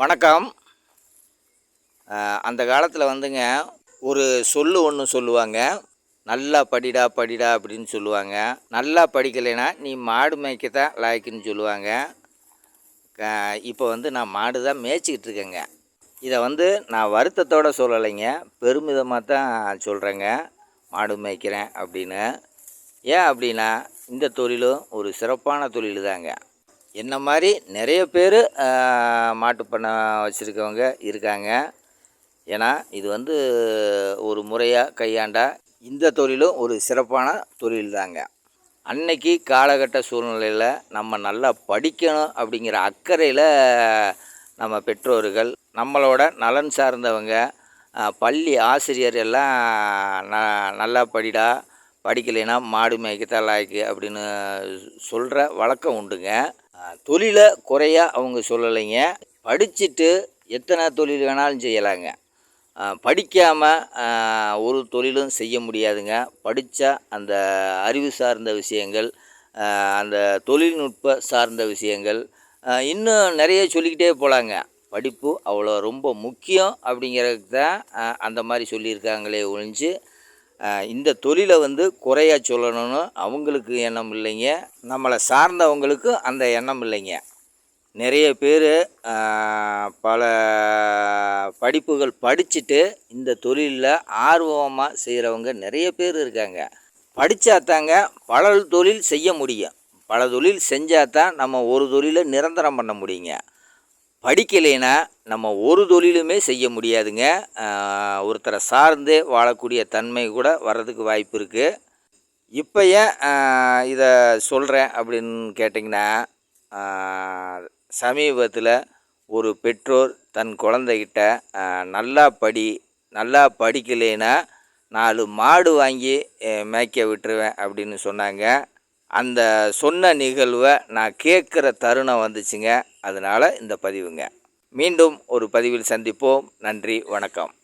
வணக்கம். அந்த காலத்தில் வந்துங்க ஒரு சொல்லு ஒன்று சொல்லுவாங்க. நல்லா படிடா படிடா அப்படின்னு சொல்லுவாங்க. நல்லா படிக்கலைன்னா நீ மாடு மேய்க்க தான் லாய்க்குன்னு சொல்லுவாங்க. இப்போ வந்து நான் மாடு தான் மேய்ச்சிக்கிட்டு இருக்கேங்க. இதை வந்து நான் வருத்தத்தோடு சொல்லலைங்க. பெருமிதமாக தான் சொல்கிறேங்க மாடு மேய்க்கிறேன் அப்படின்னு. ஏன் அப்படின்னா இந்த தொழிலும் ஒரு சிறப்பான தொழில் தாங்க என்ன மாதிரி நிறைய பேர் மாட்டுப்பண்ணை வச்சுருக்கவங்க இருக்காங்க. ஏன்னா இது வந்து ஒரு முறையாக கையாண்டா இந்த தொழிலும் ஒரு சிறப்பான தொழில் தாங்க அன்னைக்கு காலகட்ட சூழ்நிலையில் நம்ம நல்லா படிக்கணும் அப்படிங்கிற அக்கறையில் நம்ம பெற்றோர்கள் நம்மளோட நலன் சார்ந்தவங்க பள்ளி ஆசிரியர் எல்லாம் ந நல்லா படிடா படிக்கலைன்னா மாடு மேய்க்கத்தான் லாய்க்கு அப்படின்னு சொல்கிற வழக்கம் உண்டுங்க. தொழிலை குறையாக அவங்க சொல்லலைங்க. படிச்சுட்டு எத்தனை தொழில் வேணாலும் செய்யலாங்க. படிக்காமல் ஒரு தொழிலும் செய்ய முடியாதுங்க. படித்தா அந்த அறிவு சார்ந்த விஷயங்கள் அந்த தொழில்நுட்ப சார்ந்த விஷயங்கள் இன்னும் நிறைய சொல்லிக்கிட்டே போகலாங்க படிப்பு அவ்வளோ ரொம்ப முக்கியம் அப்படிங்கிறதுக்கு தான் அந்த மாதிரி சொல்லியிருக்காங்களே ஒழிஞ்சு இந்த தொழிலை வந்து குறையா சொல்லணும்னு அவங்களுக்கு எண்ணம் இல்லைங்க. நம்மளை சார்ந்தவங்களுக்கும் அந்த எண்ணம் இல்லைங்க. நிறைய பேர் பல படிப்புகள் படிச்சுட்டு இந்த தொழிலில் ஆர்வமாக செய்கிறவங்க நிறைய பேர் இருக்காங்க. படித்தாத்தாங்க பல தொழில் செய்ய முடியும். பல தொழில் செஞ்சால் தான் நம்ம ஒரு தொழிலை நிரந்தரம் பண்ண முடியுங்க. படிக்கலைன்னா நம்ம ஒரு தொழிலுமே செய்ய முடியாதுங்க. ஒருத்தரை சார்ந்தே வாழக்கூடிய தன்மை கூட வர்றதுக்கு வாய்ப்பு இருக்குது இப்போ ஏன் இதை சொல்கிறேன் அப்படின்னு கேட்டிங்கன்னா சமீபத்தில் ஒரு பெற்றோர் தன் குழந்தைகிட்ட நல்லா படி நல்லா படிக்கலைன்னா நாலு மாடு வாங்கி மேய்க்க விட்டுருவேன் அப்படின்னு சொன்னாங்க. அந்த சொன்ன நிகழ்வை நான் கேட்குற தருணம் வந்துச்சுங்க. அதனால் இந்த பதிவுங்க. மீண்டும் ஒரு பதிவில் சந்திப்போம். நன்றி. வணக்கம்.